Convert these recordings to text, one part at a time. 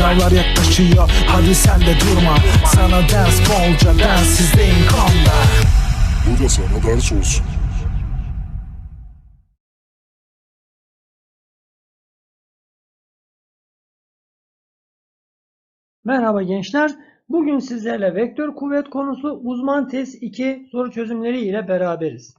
Sınavlar yaklaşıyor hadi sen de durma Sana ders bolca densizliğin konda Bu da sana ders olsun. Merhaba gençler. Bugün sizlerle vektör kuvvet konusu uzman test 2 soru çözümleri ile beraberiz.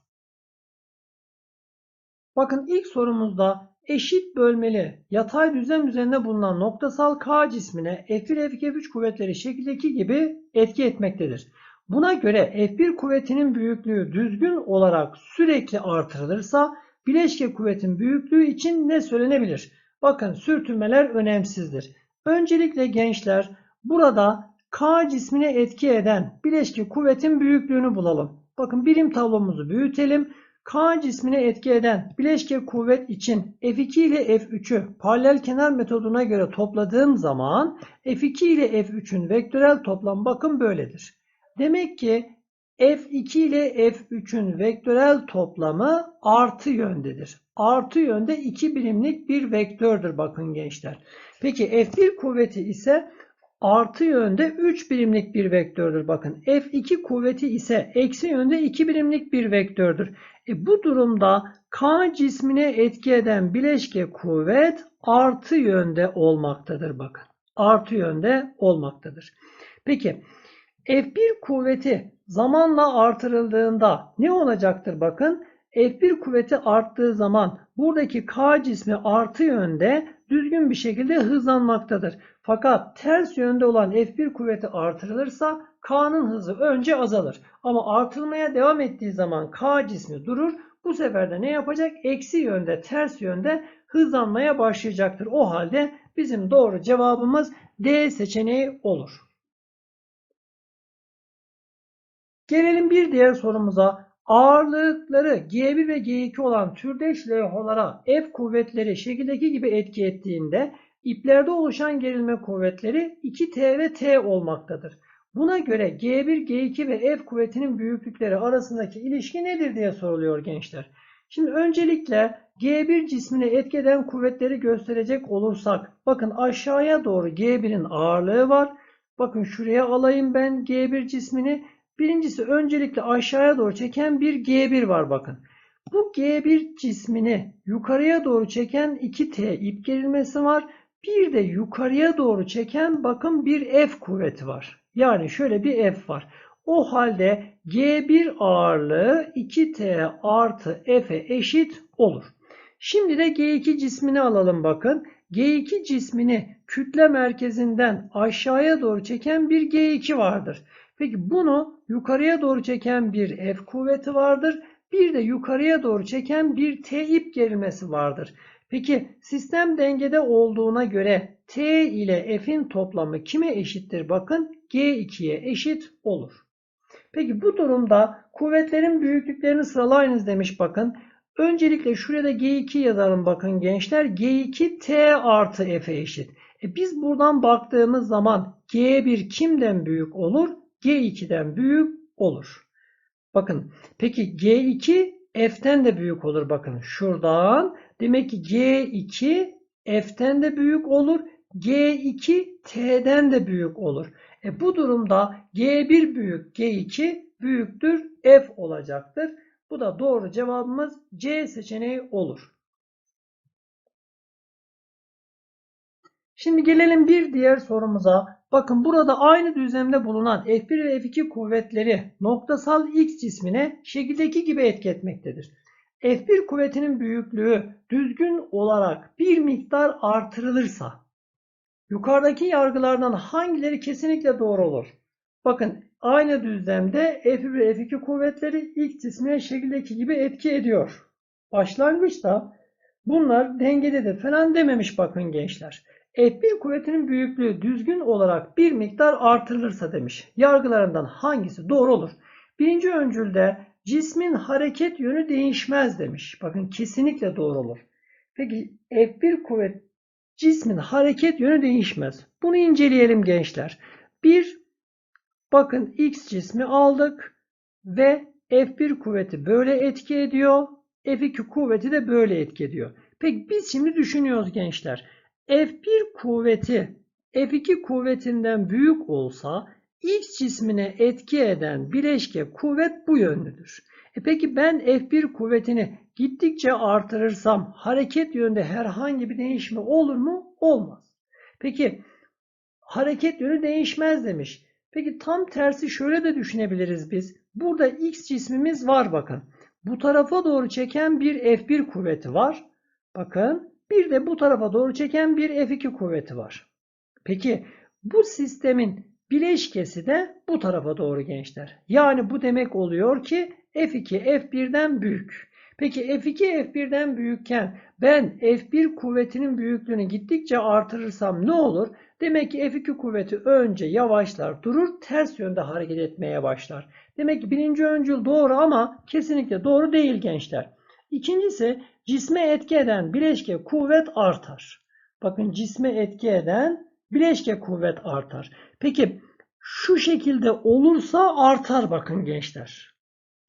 Bakın ilk sorumuzda eşit bölmeli yatay düzlem üzerinde bulunan noktasal K cismine F1 F2 F3 kuvvetleri şekildeki gibi etki etmektedir. Buna göre F1 kuvvetinin büyüklüğü düzgün olarak sürekli artırılırsa bileşke kuvvetin büyüklüğü için ne söylenebilir? Bakın sürtünmeler önemsizdir. Öncelikle gençler burada K cismine etki eden bileşke kuvvetin büyüklüğünü bulalım. Bakın birim tablomuzu büyütelim. K cismine etki eden bileşke kuvvet için F2 ile F3'ü paralel kenar metoduna göre topladığım zaman F2 ile F3'ün vektörel toplam bakın böyledir. Demek ki F2 ile F3'ün vektörel toplamı artı yöndedir. Artı yönde 2 birimlik bir vektördür bakın gençler. Peki F1 kuvveti ise artı yönde 3 birimlik bir vektördür. Bakın F2 kuvveti ise eksi yönde 2 birimlik bir vektördür. E bu durumda K cismine etki eden bileşke kuvvet artı yönde olmaktadır. Bakın artı yönde olmaktadır. Peki F1 kuvveti zamanla artırıldığında ne olacaktır bakın? F1 kuvveti arttığı zaman buradaki K cismi artı yönde düzgün bir şekilde hızlanmaktadır. Fakat ters yönde olan F1 kuvveti artırılırsa K'nın hızı önce azalır. Ama artırmaya devam ettiği zaman K cismi durur. Bu sefer de ne yapacak? Eksi yönde, ters yönde hızlanmaya başlayacaktır. O halde bizim doğru cevabımız D seçeneği olur. Gelelim bir diğer sorumuza. Ağırlıkları G1 ve G2 olan türdeş levhalara F kuvvetleri şekildeki gibi etki ettiğinde iplerde oluşan gerilme kuvvetleri 2T ve T olmaktadır. Buna göre G1, G2 ve F kuvvetinin büyüklükleri arasındaki ilişki nedir diye soruluyor gençler. Şimdi öncelikle G1 cismine etkeden kuvvetleri gösterecek olursak bakın aşağıya doğru G1'in ağırlığı var. Bakın şuraya alayım ben G1 cismini. Birincisi öncelikle aşağıya doğru çeken bir G1 var bakın. Bu G1 cismini yukarıya doğru çeken 2T ip gerilmesi var. Bir de yukarıya doğru çeken bakın bir F kuvveti var. Yani şöyle bir F var. O halde G1 ağırlığı 2T artı F'e eşit olur. Şimdi de G2 cismini alalım bakın. G2 cismini kütle merkezinden aşağıya doğru çeken bir G2 vardır. Peki bunu yukarıya doğru çeken bir F kuvveti vardır. Bir de yukarıya doğru çeken bir T ip gerilmesi vardır. Peki sistem dengede olduğuna göre T ile F'in toplamı kime eşittir? Bakın G2'ye eşit olur. Peki bu durumda kuvvetlerin büyüklüklerini sıralayınız demiş bakın. Öncelikle şuraya da G2 yazalım bakın gençler. G2 T artı F'e eşit. E biz buradan baktığımız zaman G1 kimden büyük olur? G2'den büyük olur. Bakın peki G2 F'ten de büyük olur bakın şuradan. Demek ki G2 F'ten de büyük olur. G2 T'den de büyük olur. E bu durumda G1 büyük G2 büyüktür F olacaktır. Bu da doğru cevabımız C seçeneği olur. Şimdi gelelim bir diğer sorumuza. Bakın burada aynı düzlemde bulunan F1 ve F2 kuvvetleri noktasal X cismine şekildeki gibi etki etmektedir. F1 kuvvetinin büyüklüğü düzgün olarak bir miktar artırılırsa yukarıdaki yargılardan hangileri kesinlikle doğru olur? Bakın aynı düzlemde F1 ve F2 kuvvetleri X cismine şekildeki gibi etki ediyor. Başlangıçta bunlar dengededir falan dememiş bakın gençler. F1 kuvvetinin büyüklüğü düzgün olarak bir miktar artırılırsa demiş. Yargılarından hangisi doğru olur? Birinci öncülde cismin hareket yönü değişmez demiş. Bakın kesinlikle doğru olur. Peki F1 kuvvet cismin hareket yönü değişmez. Bunu inceleyelim gençler. Bir bakın X cismi aldık ve F1 kuvveti böyle etki ediyor. F2 kuvveti de böyle etki ediyor. Peki biz şimdi düşünüyoruz gençler. F1 kuvveti F2 kuvvetinden büyük olsa X cismine etki eden bileşke kuvvet bu yönlüdür. E peki ben F1 kuvvetini gittikçe artırırsam hareket yönünde herhangi bir değişme olur mu? Olmaz. Peki hareket yönü değişmez demiş. Peki tam tersi şöyle de düşünebiliriz biz. Burada X cismimiz var bakın. Bu tarafa doğru çeken bir F1 kuvveti var. Bakın bir de bu tarafa doğru çeken bir F2 kuvveti var. Peki bu sistemin bileşkesi de bu tarafa doğru gençler. Yani bu demek oluyor ki F2 F1'den büyük. Peki F2 F1'den büyükken ben F1 kuvvetinin büyüklüğünü gittikçe artırırsam ne olur? Demek ki F2 kuvveti önce yavaşlar, durur, ters yönde hareket etmeye başlar. Demek ki birinci öncül doğru ama kesinlikle doğru değil gençler. İkincisi cisme etki eden bileşke kuvvet artar. Bakın cisme etki eden bileşke kuvvet artar. Peki şu şekilde olursa artar bakın gençler.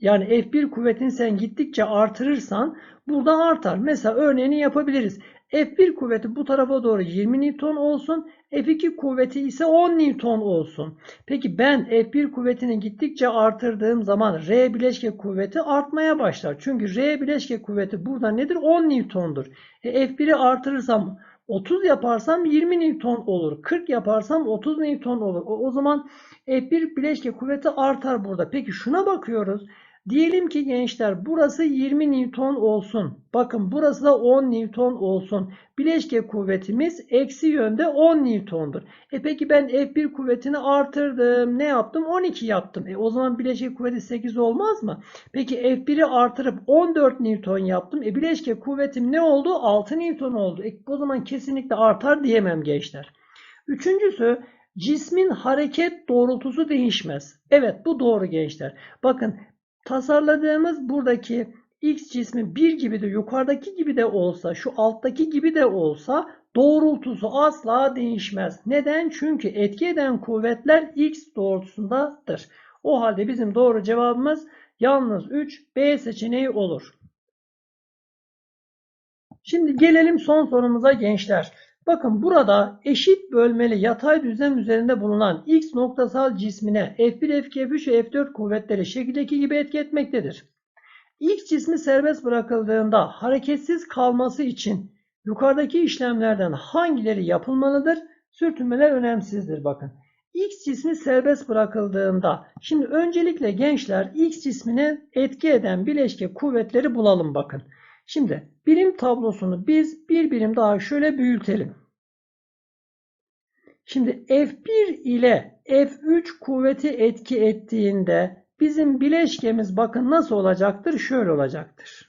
Yani F1 kuvvetini sen gittikçe artırırsan burada artar. Mesela örneğini yapabiliriz. F1 kuvveti bu tarafa doğru 20 Newton olsun. F2 kuvveti ise 10 Newton olsun. Peki ben F1 kuvvetini gittikçe artırdığım zaman R bileşke kuvveti artmaya başlar. Çünkü R bileşke kuvveti burada nedir? 10 Newton'dur. E, F1'i artırırsam 30 yaparsam 20 Newton olur. 40 yaparsam 30 Newton olur. O, o zaman F1 bileşke kuvveti artar burada. Peki şuna bakıyoruz. Diyelim ki gençler burası 20 Newton olsun. Bakın burası da 10 Newton olsun. Bileşke kuvvetimiz eksi yönde 10 Newton'dur. E peki ben F1 kuvvetini artırdım. Ne yaptım? 12 yaptım. E o zaman bileşke kuvveti 8 olmaz mı? Peki F1'i artırıp 14 Newton yaptım. E bileşke kuvvetim ne oldu? 6 Newton oldu. E o zaman kesinlikle artar diyemem gençler. Üçüncüsü cismin hareket doğrultusu değişmez. Evet bu doğru gençler. Bakın tasarladığımız buradaki X cismi bir gibi de yukarıdaki gibi de olsa şu alttaki gibi de olsa doğrultusu asla değişmez. Neden? Çünkü etki eden kuvvetler X doğrultusundadır. O halde bizim doğru cevabımız yalnız 3 B seçeneği olur. Şimdi gelelim son sorumuza gençler. Bakın burada eşit bölmeli yatay düzlem üzerinde bulunan X noktasal cismine F1, F2, F3 ve F4 kuvvetleri şekildeki gibi etki etmektedir. X cismi serbest bırakıldığında hareketsiz kalması için yukarıdaki işlemlerden hangileri yapılmalıdır? Sürtünmeler önemsizdir bakın. X cismi serbest bırakıldığında şimdi öncelikle gençler X cismine etki eden bileşke kuvvetleri bulalım bakın. Şimdi birim tablosunu biz bir birim daha şöyle büyütelim. Şimdi F1 ile F3 kuvveti etki ettiğinde bizim bileşkemiz bakın nasıl olacaktır? Şöyle olacaktır.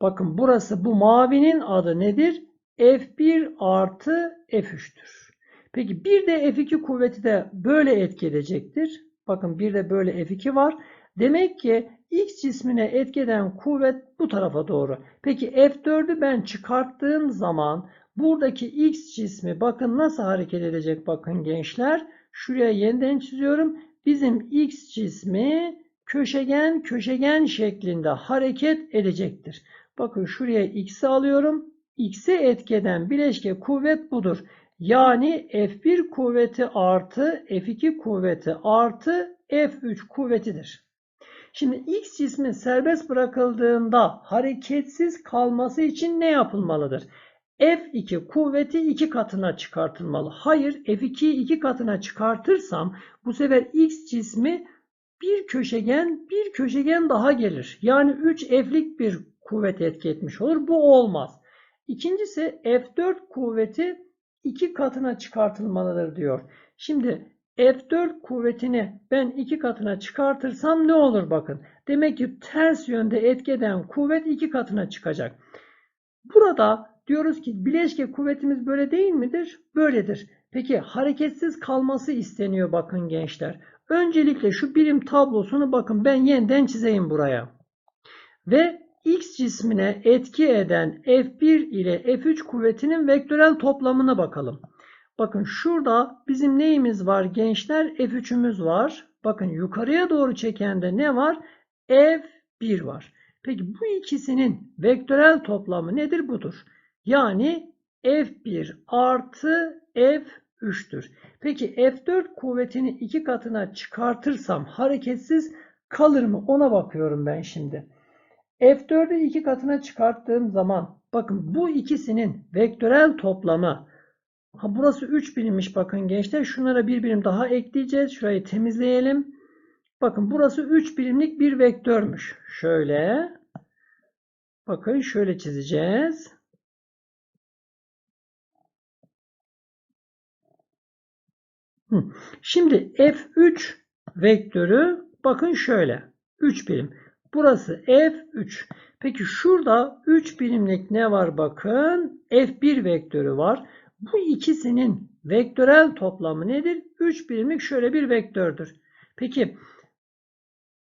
Bakın burası bu mavinin adı nedir? F1 artı F3'tür. Peki bir de F2 kuvveti de böyle etki edecektir. Bakın bir de böyle F2 var. Demek ki X cismine etki eden kuvvet bu tarafa doğru. Peki F4'ü ben çıkarttığım zaman buradaki X cismi bakın nasıl hareket edecek bakın gençler. Şuraya yeniden çiziyorum. Bizim X cismi köşegen köşegen şeklinde hareket edecektir. Bakın şuraya X'i alıyorum. X'e etkeden bileşke kuvvet budur. Yani F1 kuvveti artı F2 kuvveti artı F3 kuvvetidir. Şimdi X cismi serbest bırakıldığında hareketsiz kalması için ne yapılmalıdır? F2 kuvveti 2 katına çıkartılmalı. Hayır F2'yi 2 katına çıkartırsam bu sefer X cismi bir köşegen bir köşegen daha gelir. Yani 3F'lik bir kuvvet etki etmiş olur. Bu olmaz. İkincisi F4 kuvveti 2 katına çıkartılmalıdır diyor. Şimdi F4 kuvvetini ben 2 katına çıkartırsam ne olur bakın. Demek ki ters yönde etki eden kuvvet 2 katına çıkacak. Burada diyoruz ki bileşke kuvvetimiz böyle değil midir? Böyledir. Peki hareketsiz kalması isteniyor bakın gençler. Öncelikle şu birim tablosunu bakın ben yeniden çizeyim buraya. Ve X cismine etki eden F1 ile F3 kuvvetinin vektörel toplamına bakalım. Bakın şurada bizim neyimiz var gençler? F3'ümüz var. Bakın yukarıya doğru çekende ne var? F1 var. Peki bu ikisinin vektörel toplamı nedir? Budur. Yani F1 artı 3'tür. Peki F4 kuvvetini iki katına çıkartırsam hareketsiz kalır mı? Ona bakıyorum ben şimdi. F4'ü iki katına çıkarttığım zaman bakın bu ikisinin vektörel toplamı ha burası 3 birimmiş bakın gençler. Şunlara bir birim daha ekleyeceğiz. Şurayı temizleyelim. Bakın burası 3 birimlik bir vektörmüş. Şöyle. Bakın şöyle çizeceğiz. Şimdi F3 vektörü bakın şöyle. 3 birim. Burası F3. Peki şurada 3 birimlik ne var bakın? F1 vektörü var. Bu ikisinin vektörel toplamı nedir? 3 birimlik şöyle bir vektördür. Peki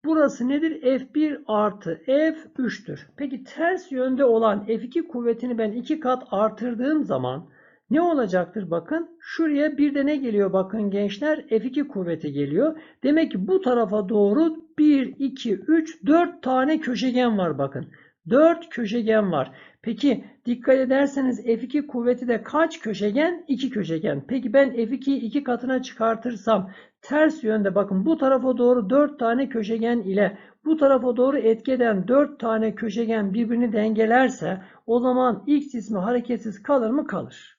burası nedir? F1 artı F3'tür. Peki ters yönde olan F2 kuvvetini ben 2 kat artırdığım zaman ne olacaktır? Bakın şuraya bir de ne geliyor? Bakın gençler F2 kuvveti geliyor. Demek ki bu tarafa doğru 1, 2, 3, 4 tane köşegen var bakın. 4 köşegen var. Peki dikkat ederseniz F2 kuvveti de kaç köşegen? 2 köşegen. Peki ben F2'yi 2 katına çıkartırsam ters yönde bakın bu tarafa doğru 4 tane köşegen ile bu tarafa doğru etki eden 4 tane köşegen birbirini dengelerse o zaman X ismi hareketsiz kalır mı? Kalır.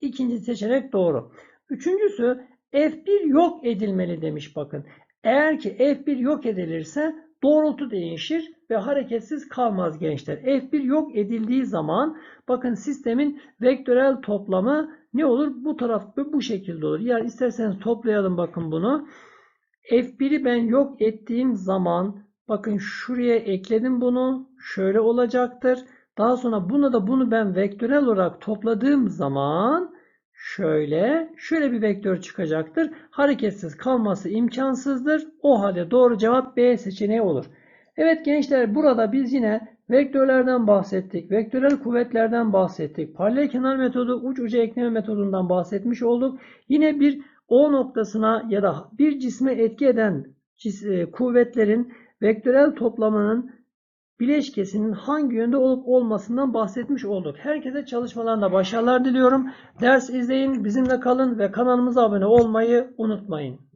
İkinci seçenek doğru. Üçüncüsü F1 yok edilmeli demiş bakın. Eğer ki F1 yok edilirse doğrultu değişir ve hareketsiz kalmaz gençler. F1 yok edildiği zaman bakın sistemin vektörel toplamı ne olur? Bu taraf bu şekilde olur. Yani isterseniz toplayalım bakın bunu. F1'i ben yok ettiğim zaman bakın şuraya ekledim bunu. Şöyle olacaktır. Daha sonra bunu da bunu ben vektörel olarak topladığım zaman şöyle şöyle bir vektör çıkacaktır. Hareketsiz kalması imkansızdır. O halde doğru cevap B seçeneği olur. Evet gençler burada biz yine vektörlerden bahsettik. Vektörel kuvvetlerden bahsettik. Paralel kenar metodu, uç uca ekleme metodundan bahsetmiş olduk. Yine bir O noktasına ya da bir cisme etki eden e, kuvvetlerin vektörel toplamının bileşkesinin hangi yönde olup olmasından bahsetmiş olduk. Herkese çalışmalarında başarılar diliyorum. Ders izleyin, bizimle kalın ve kanalımıza abone olmayı unutmayın.